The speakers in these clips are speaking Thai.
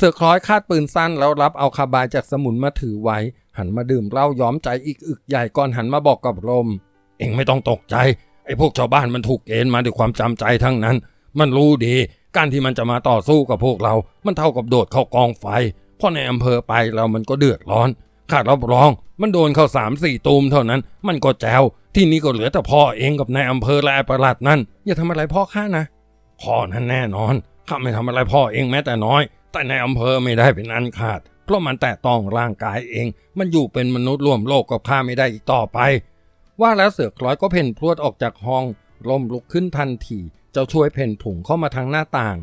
เสือคล้อยคาดปืนสั้นแล้วรับเอาคาบายจากสมุนมาถือไว้ หันมาดื่มเหล้าย้อมใจอีกอึกใหญ่ก่อนหันมาบอกกับลม เองไม่ต้องตกใจ ไอ้พวกชาวบ้านมันถูกเกณฑ์มาด้วยความจำใจทั้งนั้น มันรู้ดี การที่มันจะมาต่อสู้กับพวกเรา มันเท่ากับโดดเข้ากองไฟเพราะในอำเภอไปเรามันก็เดือดร้อนข้ารับรอง มันโดนเข้าสามสี่ตูมเท่านั้น มันก็แจวที่นี่ก็เหลือแต่พ่อเองกับนายอำเภอและประหลัดนั่นอย่าทำอะไรพ่อข้านะพ่อนั้นแน่นอนข้าไม่ทำอะไรพ่อเองแม้แต่น้อย แต่ในอำเภอไม่ได้เป็นอันขาด เพราะมันแตะต้องร่างกายเอง มันอยู่เป็นมนุษย์ร่วมโลกกับข้าไม่ได้อีกต่อไป ว่าแล้วเสือคล้อยก็เพ่นพรวดออกจากห้องล่มลุกขึ้นทันทีเจ้าช่วยเพ่นผุงเข้ามาทางหน้าต่าง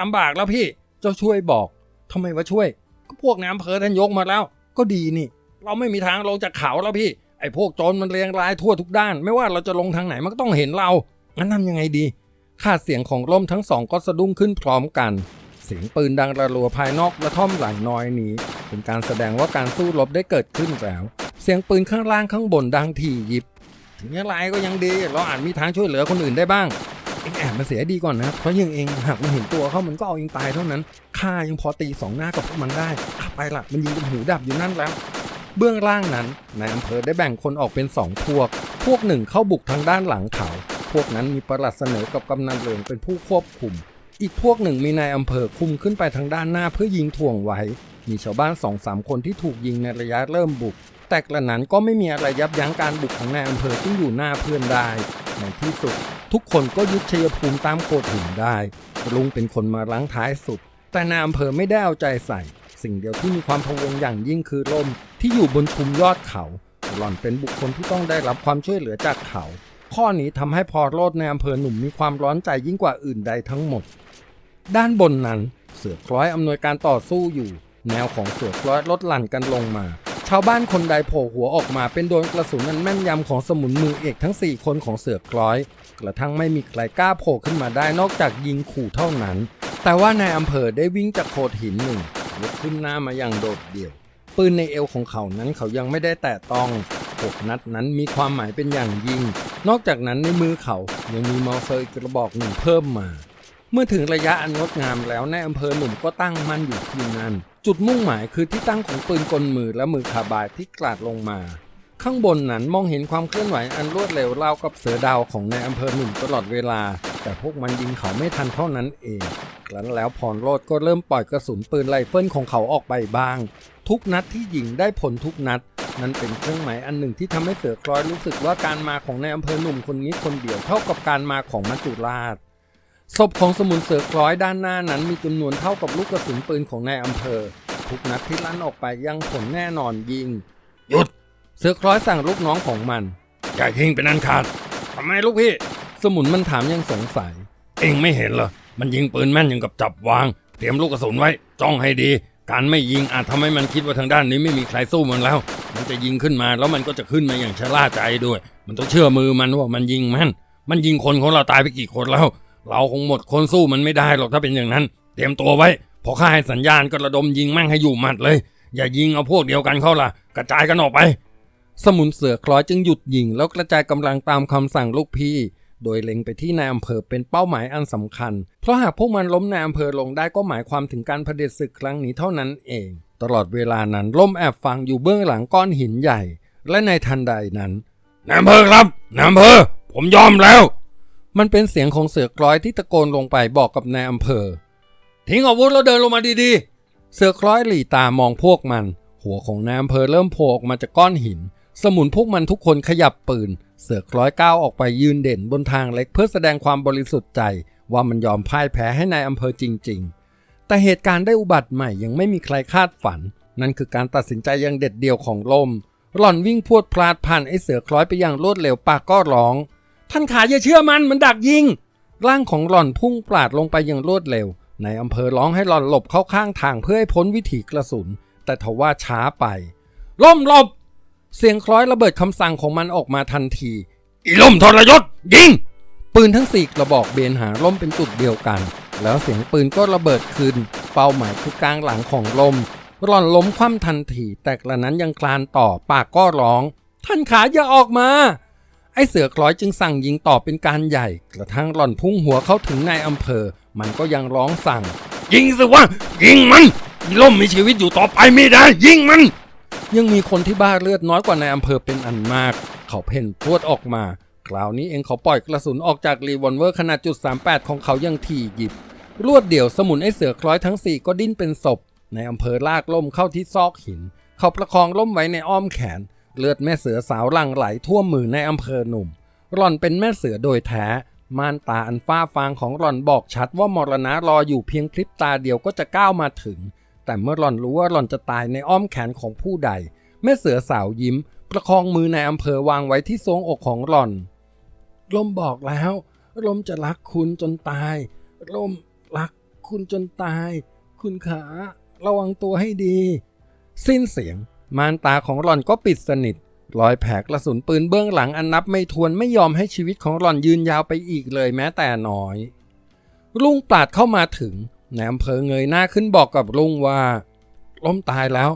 ลำบากแล้วพี่ เจ้าช่วยบอกทำไมวะช่วย ก็พวกในอำเภอท่านยกมาแล้ว ก็ดีนี่ เราไม่มีทางลงจากเขาแล้วพี่ ไอ้พวกโจรมันเรียงรายทั่วทุกด้าน ไม่ว่าเราจะลงทางไหนมันก็ต้องเห็นเรางั้นทำยังไงดีข้าเสียงของร่มทั้งสองก็สะดุ้งขึ้นพร้อมกัน สียงปืนดังระรัวภายนอกกระท่อมหลังน้อยนี้ เป็นการแสดงว่าการสู้รบได้เกิดขึ้นแล้ว เสียงปืนข้างล่างข้างบนดังถี่ยิบ ถึงอย่างไรก็ยังดีเราอาจมีทางช่วยเหลือคนอื่นได้บ้างเองแอบมาเสียดีก่อนนะเพราะยังเองหากมันเห็นตัวเขามันก็เอาเองตายเท่านั้นข้ายังพอตีสองหน้ากับพวกมันได้ไปละมันยิงจนหูดับอยู่นั่นแล้ว เบื้องล่างนั้นนายอำเภอได้แบ่งคนออกเป็นสองพวก พวกหนึ่งเข้าบุกทางด้านหลังเขา พวกนั้นมีประหลัดเสนอกับกำนันเรืองเป็นผู้ควบคุม อีกพวกหนึ่งมีนายอำเภอคุมขึ้นไปทางด้านหน้าเพื่อยิงถ่วงไว้ มีชาวบ้านสองสามคนที่ถูกยิงในระยะเริ่มบุก แต่กระนั้นก็ไม่มีอะไรยับยั้งการบุกของนายอำเภอซึ่งอยู่หน้าเพื่อนได้ ในที่สุด ทุกคนก็ยึดชัยภูมิตามโขดหินได้ ลุงเป็นคนมาล้างท้ายสุด แต่นายอำเภอไม่ได้เอาใจใส่ สิ่งเดียวที่มีความพะวงอย่างยิ่งคือลมที่อยู่บนชุมยอดเขาหล่อนเป็นบุคคลที่ต้องได้รับความช่วยเหลือจากเขา ข้อนี้ทำให้พอโรดในอำเภอหนุ่มมีความร้อนใจยิ่งกว่าอื่นใดทั้งหมด ด้านบนนั้นเสือคล้อยอำนวยการต่อสู้อยู่ แนวของเสือคล้อยลดหลั่นกันลงมา ชาวบ้านคนใดโผล่หัวออกมาเป็นโดนกระสุนนันแม่นยำของสมุนมือเอกทั้ง 4 คนของเสือคล้อย กระทั่งไม่มีใครกล้าโผล่ขึ้นมาได้นอกจากยิงขู่เท่านั้น แต่ว่านายอำเภอได้วิ่งจากโขดหินหนึ่งยกขึ้นหน้ามาอย่างโดดเดี่ยวปืนในเอวของเขานั้นเขายังไม่ได้แตะต้องหกนัดนั้นมีความหมายเป็นอย่างยิ่ง นอกจากนั้นในมือเขายังมีมอเซอร์อีกกระบอกหนึ่งเพิ่มมา เมื่อถึงระยะอันงดงามแล้วในอำเภอหนุ่มก็ตั้งมั่นอยู่ที่นั่น จุดมุ่งหมายคือที่ตั้งของปืนกลมือและมือคาบายที่กราดลงมา ข้างบนนั้นมองเห็นความเคลื่อนไหวอันรวดเร็วราวกับเสือดาวของในอำเภอหนุ่มตลอดเวลา แต่พวกมันยิงเขาไม่ทันเท่านั้นเองครั้นแล้วพรโรดก็เริ่มปล่อยกระสุนปืนไรเฟิลของเขาออกไปบ้าง ทุกนัดที่ยิงได้ผลทุกนัดนั่นเป็นเครื่องหมายอันหนึ่งที่ทำให้เสือคล้อยรู้สึกว่าการมาของในอำเภอหนุ่มคนนี้คนเดียวเท่ากับการมาของมัจจุราช ศพของสมุนเสือคล้อยด้านหน้านั้นมีจำนวนเท่ากับลูกกระสุนปืนของนายอำเภอ ทุกนัดที่ลั่นออกไปยังผลแน่นอนยิง หยุด เสือคล้อยสั่งลูกน้องของมัน อย่ายิงเป็นอันขาดทำไมลูกพี่ สมุนมันถามยังสงสัย เองไม่เห็นเหรอ มันยิงปืนแม่นยังกับจับวาง เตรียมลูกกระสุนไว้ จ้องให้ดี การไม่ยิงอาจทำให้มันคิดว่าทางด้านนี้ไม่มีใครสู้มันแล้ว มันจะยิงขึ้นมาแล้วมันก็จะขึ้นมาอย่างชะล่าใจด้วย มันต้องเชื่อมือมันว่ามันยิงแม่น มันยิงคนของเราตายไปกี่คนแล้ว เราคงหมดคนสู้มันไม่ได้หรอกถ้าเป็นอย่างนั้น เตรียมตัวไว้ พอข้าให้สัญญาณก็ระดมยิงมั่งให้อยู่หมัดเลย อย่ายิงเอาพวกเดียวกันเข้าล่ะ กระจายกันออกไป สมุนเสือคล้อยจึงหยุดยิงแล้วกระจายกำลังตามคำสั่งลูกพี่ โดยเล็งไปที่นายอำเภอเป็นเป้าหมายอันสำคัญ เพราะหากพวกมันล้มนายอำเภอลงได้ก็หมายความถึงการเผด็จศึกครั้งนี้เท่านั้นเอง ตลอดเวลานั้นล่มแอบฟังอยู่เบื้องหลังก้อนหินใหญ่ และในทันใดนั้นนายอำเภอครับนายอำเภอผมยอมแล้ว มันเป็นเสียงของเสือกล้อยที่ตะโกนลงไปบอกกับนายอำเภอ ทิ้งอาวุธแล้วเดินลงมาดีๆ เสือคล้อยหลีตามองพวกมัน หัวของนายอำเภอเริ่มโผล่ออกมาจากก้อนหิน สมุนพวกมันทุกคนขยับปืน เสือคล้อยก้าวออกไปยืนเด่นบนทางเล็กเพื่อแสดงความบริสุทธิ์ใจ ว่ามันยอมพ่ายแพ้ให้นายอำเภอจริง ๆ แต่เหตุการณ์ได้อุบัติใหม่ยังไม่มีใครคาดฝัน นั่นคือการตัดสินใจอยังเด็ดเดี่ยวของลมหล่อนวิ่งพวดพลาดผ่านไอ้เสือคล้อยไปอย่างรวดเร็วปากก็ร้อง ท่านขาอย่าเชื่อมันมันดักยิง ร่างของหล่อนพุ่งปราดลงไปอย่างรวดเร็ว ในอำเภอร้องให้หล่อนหลบเข้าข้างทางเพื่อให้พ้นวิถีกระสุน แต่ทว่าช้าไป ล่มหลบ เสียงคล้อยระเบิดคำสั่งของมันออกมาทันที อีล่มทรยศยิง ปืนทั้งสี่กระบอกเบนหาล่มเป็นจุดเดียวกัน แล้วเสียงปืนก็ระเบิดคืนเป้าหมายคือกลางหลังของลมหล่อนล้มคว่ำทันทีแต่กระนั้นยังคลานต่อปากก็ร้อง ท่านขาอย่าออกมา ไอ้เสือคล้อยจึงสั่งยิงต่อเป็นการใหญ่ กระทั่งหล่อนพุ่งหัวเข้าถึงนายอำเภอ มันก็ยังร้องสั่ง ยิงสิวะยิงมันอีล่มมีชีวิตอยู่ต่อไปไม่ได้ ยิงมัน ยังมีคนที่บ้าเลือดน้อยกว่าในอำเภอเป็นอันมาก เขาเพ่นพรวดออกมา คราวนี้เองเขาปล่อยกระสุนออกจากรีวอลเวอร์ขนาดจุด38ของเขาย่างถี่หยิบ รวดเดี่ยวสมุนไอ้เสือคล้อยทั้งสี่ก็ดิ้นเป็นศพในอำเภอลากล่มเข้าที่ซอกหิน เขาประคองล่มไว้ในอ้อมแขน เลือดแม่เสือสาวหลั่งไหลท่วมมือในอำเภอหนุ่มร่อนเป็นแม่เสือโดยแท้ ม่านตาอันฟ้าฟางของร่อนบอกชัดว่ามรณะรออยู่เพียงพริบตาเดียวก็จะก้าวมาถึง แต่เมื่อร่อนรู้ว่าร่อนจะตายในอ้อมแขนของผู้ใด แม่เสือสาวยิ้ม ประคองมือในอำเภอวางไว้ที่ทรวงอกของร่อน ลมบอกแล้ว ลมจะรักคุณจนตาย ลมรักคุณจนตาย คุณขาระวังตัวให้ดี สิ้นเสียง ม่านตาของหล่อนก็ปิดสนิท รอยแผลกระสุนปืนเบื้องหลังอันนับไม่ทวนไม่ยอมให้ชีวิตของหล่อนยืนยาวไปอีกเลยแม้แต่น้อย ลุงปราดเข้ามาถึงในอำเภอเงยหน้าขึ้นบอกกับลุงว่า ล้มตายแล้ว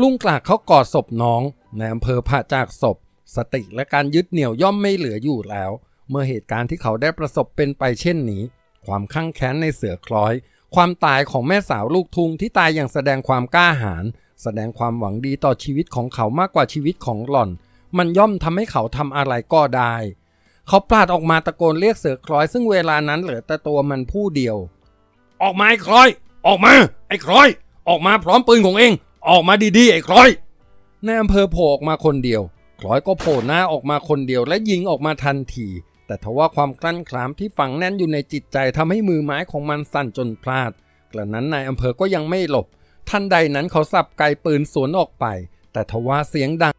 ลุงกลากเขากอดศพน้องในอำเภอผ่าจากศพ สติและการยึดเหนี่ยวย่อมไม่เหลืออยู่แล้ว เมื่อเหตุการณ์ที่เขาได้ประสบเป็นไปเช่นนี้ ความข้างแค้นในเสือคล้อย ความตายของแม่สาวลูกทุงที่ตายอย่างแสดงความกล้าหาญ แสดงความหวังดีต่อชีวิตของเขามากกว่าชีวิตของหล่อน มันย่อมทำให้เขาทำอะไรก็ได้ เขาปราดออกมาตะโกนเรียกเสือคล้อย ซึ่งเวลานั้นเหลือแต่ตัวมันผู้เดียว ออกมาไอ้คล้อย ออกมา ไอ้คล้อย ออกมาพร้อมปืนของเอง ออกมาดีๆไอ้คล้อยในอำเภอโผล่ออกมาคนเดียวคล้อยก็โผล่หน้าออกมาคนเดียวและยิงออกมาทันที แต่ทว่าความกลั้นคลามที่ฝังแน่นอยู่ในจิตใจทำให้มือไม้ของมันสั่นจนพลาด กระนั้นนายอำเภอก็ยังไม่หลบ ทันใดนั้นเขาสับไกปืนสวนออกไป แต่ทว่าเสียงดัง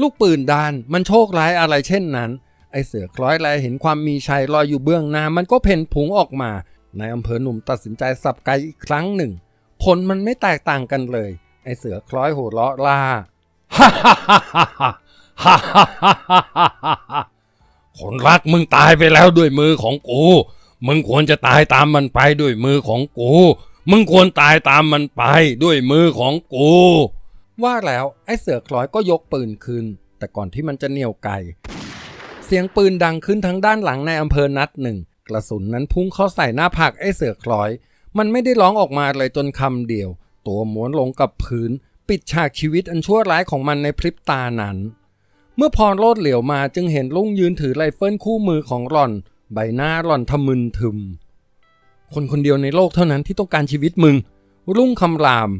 ลูกปืนดานมันโชคร้ายอะไรเช่นนั้น ไอเสือคล้อยแลเห็นความมีชัยลอยอยู่เบื้องหน้ามันก็เพ่นผงออกมานายอำเภอหนุ่มตัดสินใจสับไกอีกครั้งหนึ่ง ผลมันไม่แตกต่างกันเลย ไอเสือคล้อยหัวเราะลาฮ่าฮ่าฮ่าฮ่าฮ่าฮ่าฮ่าคนรักมึงตายไปแล้วด้วยมือของกู มึงควรจะตายตามมันไปด้วยมือของกู มึงควรตายตามมันไปด้วยมือของกู ว่าแล้วไอ้เสือคล้อยก็ยกปืนขึ้นแต่ก่อนที่มันจะเหนี่ยวไกเสียงปืนดังขึ้นทั้งด้านหลังในอำเภอนัดหนึ่ง กระสุนนั้นพุ่งเข้าใส่หน้าผากไอ้เสือคล้อย มันไม่ได้ร้องออกมาเลยจนคำเดียว ตัวม้วนลงกับพื้น ปิดฉากชีวิตอันชั่วร้ายของมันในพริบตานั้น เมื่อพรโลดเหลียวมาจึงเห็นลุงยืนถือไรเฟิลคู่มือของหล่อน ใบหน้าหล่อนทะมึนทึม คนคนเดียวในโลกเท่านั้นที่ต้องการชีวิตมึง รุ่งคำราม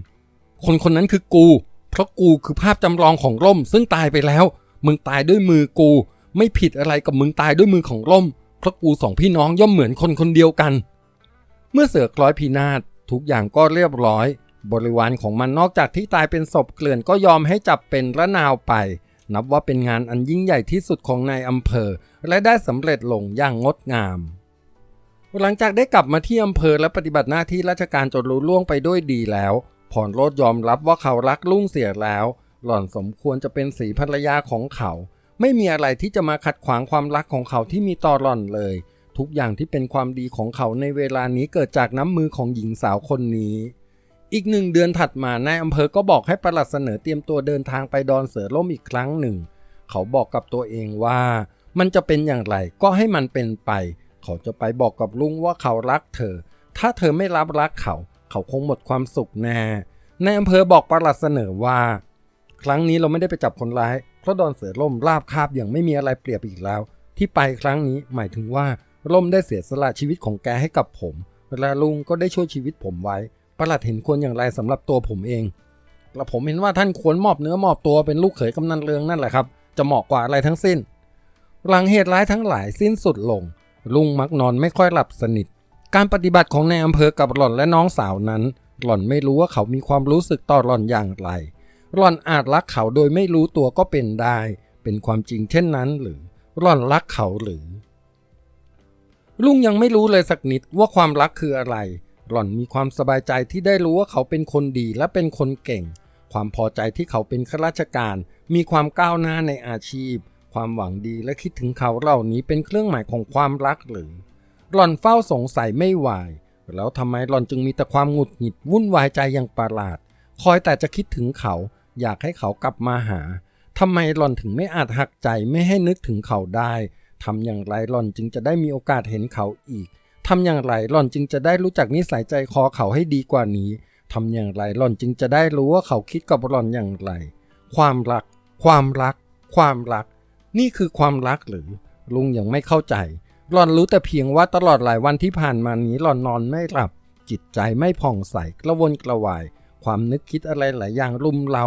คนคนนั้นคือกู เพราะกูคือภาพจำลองของร่ม ซึ่งตายไปแล้ว มึงตายด้วยมือกู ไม่ผิดอะไรกับมึงตายด้วยมือของร่ม เพราะกูสองพี่น้องย่อมเหมือนคนคนเดียวกัน เมื่อเสือคล้อยพินาศทุกอย่างก็เรียบร้อย บริวารของมันนอกจากที่ตายเป็นศพเกลื่อนก็ยอมให้จับเป็นระนาวไป นับว่าเป็นงานอันยิ่งใหญ่ที่สุดของนายอำเภอ และได้สำเร็จลงอย่างงดงาม หลังจากได้กลับมาที่อำเภอและปฏิบัติหน้าที่ราชการจนรู้ล่วงไปด้วยดีแล้วพรโรดยอมรับว่าเขารักลุงเสียแล้ว หล่อนสมควรจะเป็นสีภรรยาของเขา ไม่มีอะไรที่จะมาขัดขวางความรักของเขาที่มีต่อหล่อนเลย ทุกอย่างที่เป็นความดีของเขาในเวลานี้เกิดจากน้ำมือของหญิงสาวคนนี้ อีกหนึ่งเดือนถัดมานายอำเภอก็บอกให้ประหลัดเสนอเตรียมตัวเดินทางไปดอนเสือล่มอีกครั้งหนึ่ง เขาบอกกับตัวเองว่า มันจะเป็นอย่างไรก็ให้มันเป็นไป เขาจะไปบอกกับลุงว่าเขารักเธอ ถ้าเธอไม่รับรักเขา เขาคงหมดความสุขแน่ในอำเภอบอกประหลัดเสนอว่า ครั้งนี้เราไม่ได้ไปจับคนร้าย เพราะดอนเสือล่มราบคาบอย่างไม่มีอะไรเปรียบอีกแล้ว ที่ไปครั้งนี้หมายถึงว่าล่มได้เสียสละชีวิตของแกให้กับผมและลุงก็ได้ช่วยชีวิตผมไว้ประหลัดเห็นควรอย่างไรสำหรับตัวผมเองและผมเห็นว่าท่านควรมอบเนื้อมอบตัวเป็นลูกเขยกำนันเรืองนั่นแหละครับ จะเหมาะกว่าอะไรทั้งสิ้น หลังเหตุร้ายทั้งหลายสิ้นสุดลง ลุงมักนอนไม่ค่อยหลับสนิท การปฏิบัติของนายอำเภอกับหล่อนและน้องสาวนั้น หล่อนไม่รู้ว่าเขามีความรู้สึกต่อหล่อนอย่างไร หล่อนอาจรักเขาโดยไม่รู้ตัวก็เป็นได้ เป็นความจริงเช่นนั้นหรือ หล่อนรักเขาหรือ ลุงยังไม่รู้เลยสักนิดว่าความรักคืออะไร หล่อนมีความสบายใจที่ได้รู้ว่าเขาเป็นคนดีและเป็นคนเก่ง ความพอใจที่เขาเป็นข้าราชการ มีความก้าวหน้าในอาชีพ ความหวังดีและคิดถึงเขาเหล่านี้เป็นเครื่องหมายของความรักหรือ หล่อนเฝ้าสงสัยไม่ไหวแล้วทำไมหล่อนจึงมีแต่ความหงุดหงิดวุ่นวายใจอย่างประหลาด คอยแต่จะคิดถึงเขา อยากให้เขากลับมาหาทำไมหล่อนถึงไม่อาจหักใจไม่ให้นึกถึงเขาได้ทำอย่างไรหล่อนจึงจะได้มีโอกาสเห็นเขาอีกทำอย่างไรหล่อนจึงจะได้รู้จักนิสัยใจคอเขาให้ดีกว่านี้ทำอย่างไรหล่อนจึงจะได้รู้ว่าเขาคิดกับหล่อนอย่างไร ความรัก ความรัก ความรัก นี่คือความรักหรือลุงยังไม่เข้าใจ หล่อนรู้แต่เพียงว่าตลอดหลายวันที่ผ่านมานี้หล่อนนอนไม่หลับ จิตใจไม่ผ่องใสกระวนกระวาย ความนึกคิดอะไรหลายอย่างรุมเร้า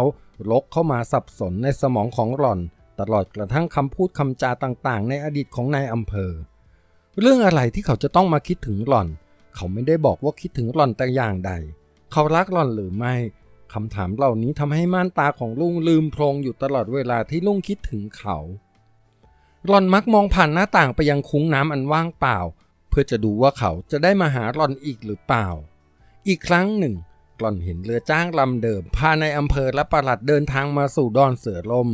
ลกเข้ามาสับสนในสมองของหล่อน ตลอดกระทั่งคำพูดคำจาต่างๆ ในอดีตของนายอำเภอ เรื่องอะไรที่เขาจะต้องมาคิดถึงหล่อน เขาไม่ได้บอกว่าคิดถึงหล่อนแต่อย่างใด เขารักหล่อนหรือไม่คำถามเหล่านี้ทำให้ม่านตาของลุงลืมโพลงอยู่ตลอดเวลาที่ลุงคิดถึงเขา หล่อนมักมองผ่านหน้าต่างไปยังคุ้งน้ำอันว่างเปล่า เพื่อจะดูว่าเขาจะได้มาหาหล่อนอีกหรือเปล่า อีกครั้งหนึ่งหล่อนเห็นเรือจ้างลำเดิมพาในอำเภอและประหลัดเดินทางมาสู่ดอนเสือลม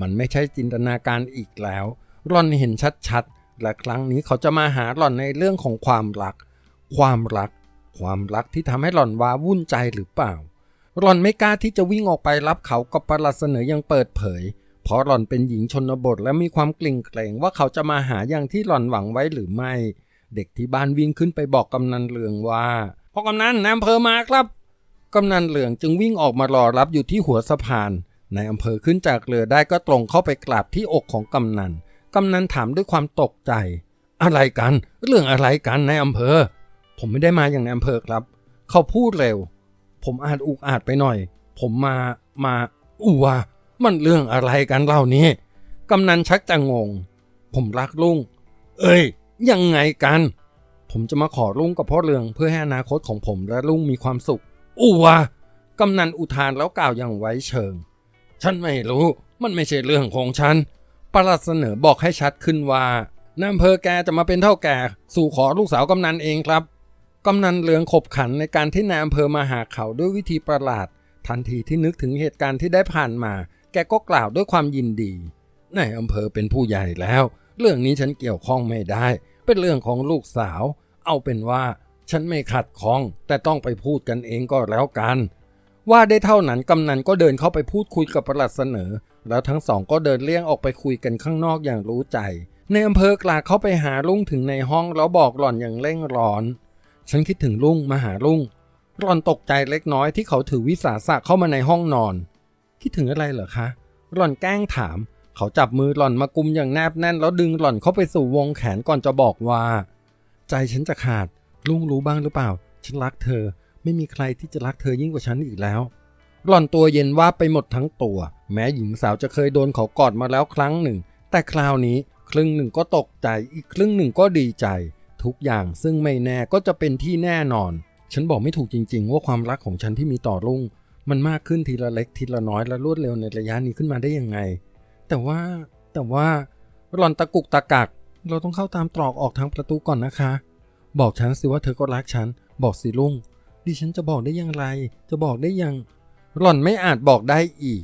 มันไม่ใช่จินตนาการอีกแล้วหล่อนเห็นชัดๆ และครั้งนี้เขาจะมาหาหล่อนในเรื่องของความรัก ความรัก ความรักที่ทำให้หล่อนว้าวุ่นใจหรือเปล่าหล่อนไม่กล้าที่จะวิ่งออกไปรับเขากับประหลัดเสนอยังเปิดเผย เพราะหล่อนเป็นหญิงชนบทและมีความกลิ่งเกรงว่าเขาจะมาหาอย่างที่หล่อนหวังไว้หรือไม่ เด็กที่บ้านวิ่งขึ้นไปบอกกำนันเลืองว่าพ่อกำนันนายอำเภอมาครับ กำนันเหลืองจึงวิ่งออกมารอรับอยู่ที่หัวสะพานนายอำเภอขึ้นจากเรือได้ก็ตรงเข้าไปกราบที่อกของกำนันกำนันถามด้วยความตกใจ อะไรกัน เรื่องอะไรกันนายอำเภอ ผมไม่ได้มาอย่างในอำเภอครับ เขาพูดเร็ว ผมอาจอุกอาจไปหน่อย ผมมามาอูวา มันเรื่องอะไรกันเล่านี้กำนันชักจะงง ผมรักลุง เอ้ย ยังไงกัน ผมจะมาขอลุงกับพ่อเรืองเพื่อให้อนาคตของผมและลุงมีความสุขอูวากำนันอุทานแล้วกล่าวอย่างไว้เชิง ฉันไม่รู้ มันไม่ใช่เรื่องของฉันประหลัดเสนอบอกให้ชัดขึ้นว่านายอำเภอแกจะมาเป็นเท่าแก่ สู่ขอลูกสาวกำนันเองครับ กำนันเลืองขบขันในการที่นายอำเภอมาหาเขาด้วยวิธีประหลาด ทันทีที่นึกถึงเหตุการณ์ที่ได้ผ่านมา แกก็กล่าวด้วยความยินดีนายอำเภอเป็นผู้ใหญ่แล้ว เรื่องนี้ฉันเกี่ยวข้องไม่ได้ เป็นเรื่องของลูกสาว เอาเป็นว่าฉันไม่ขัดข้อง แต่ต้องไปพูดกันเองก็แล้วกัน ว่าได้เท่านั้นกำนันก็เดินเข้าไปพูดคุยกับประหลัดเสนอ แล้วทั้งสองก็เดินเลี่ยงออกไปคุยกันข้างนอกอย่างรู้ใจ ในอำเภอกลาเข้าไปหาลุงถึงในห้องแล้วบอกหล่อนอย่างเร่งร้อน ฉันคิดถึงลุงมาหาลุงหล่อนตกใจเล็กน้อยที่เขาถือวิสาสะเข้ามาในห้องนอน คิดถึงอะไรเหรอคะ หล่อนแกล้งถาม เขาจับมือหล่อนมากุมอย่างแนบแน่น แล้วดึงหล่อนเข้าไปสู่วงแขนก่อนจะบอกว่า ใจฉันจะขาด ลุงรู้บ้างหรือเปล่า ฉันรักเธอ ไม่มีใครที่จะรักเธอยิ่งกว่าฉันอีกแล้ว หล่อนตัวเย็นว่าไปหมดทั้งตัว แม้หญิงสาวจะเคยโดนเขากอดมาแล้วครั้งหนึ่ง แต่คราวนี้ครึ่งหนึ่งก็ตกใจ อีกครึ่งหนึ่งก็ดีใจ ทุกอย่างซึ่งไม่แน่ก็จะเป็นที่แน่นอน ฉันบอกไม่ถูกจริง ๆ ว่าความรักของฉันที่มีต่อลุง มันมากขึ้นทีละเล็กทีละน้อยและรวดเร็วในระยะนี้ขึ้นมาได้ยังไง แต่ว่าแต่ว่าหลอนตะกุกตะกัก เราต้องเข้าตามตรอกออกทางประตูก่อนนะคะ บอกฉันสิว่าเธอก็รักฉัน บอกสิลุงดิฉันจะบอกได้อย่างไร จะบอกได้ยังหล่อนไม่อาจบอกได้อีก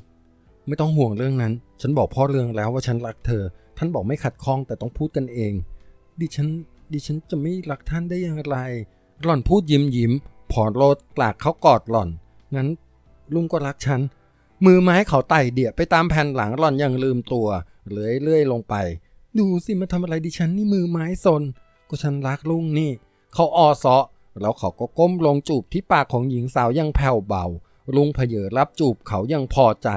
ไม่ต้องห่วงเรื่องนั้น ฉันบอกพ่อเรื่องแล้วว่าฉันรักเธอ ท่านบอกไม่ขัดข้องแต่ต้องพูดกันเอง ดิฉัน ดิฉันจะไม่รักท่านได้อย่างไร หล่อนพูดยิ้มยิ้มพอนโลดกลากเขากอดหล่อน งั้น ลุงก็รักฉัน มือไม้เขาไต่เดี่ยไปตามแผ่นหลังหล่อนยังลืมตัวเลื่อยเลื่อยลงไป ดูสิมาทำอะไรดิฉันนี่มือไม้สนก็ฉันรักลุงนี่ เขาออเซาะแล้วเขาก็ก้มลงจูบที่ปากของหญิงสาวยังแผ่วเบา ลุงเพเยอรับจูบเขายังพอใจ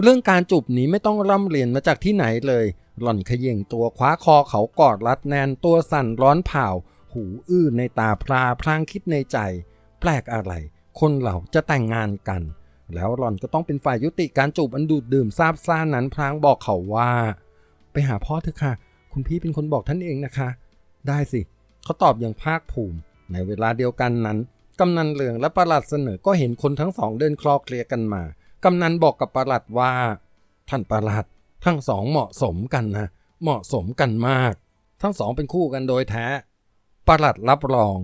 เรื่องการจูบนี้ไม่ต้องร่ำเรียนมาจากที่ไหนเลย หล่อนเขย่งตัวคว้าคอเขากอดรัดแนนตัวสั่นร้อนเผาหูอื้อในตาพลาพลางคิดในใจ แปลกอะไร คนเราจะแต่งงานกัน แล้วหล่อนก็ต้องเป็นฝ่ายยุติการจูบอันดูดดื่มซาบซ่านนั้นพลางบอกเขาว่า ไปหาพ่อเถอะค่ะ คุณพี่เป็นคนบอกท่านเองนะคะ ได้สิ เขาตอบอย่างภาคภูมิ ในเวลาเดียวกันนั้น กำนันเหลืองและประหลัดเสนอก็เห็นคนทั้งสองเดินคลอเคลียกันมา กำนันบอกกับประหลัดว่า ท่านประหลัด ทั้งสองเหมาะสมกันนะ เหมาะสมกันมาก ทั้งสองเป็นคู่กันโดยแท้ประหลัดรับรอง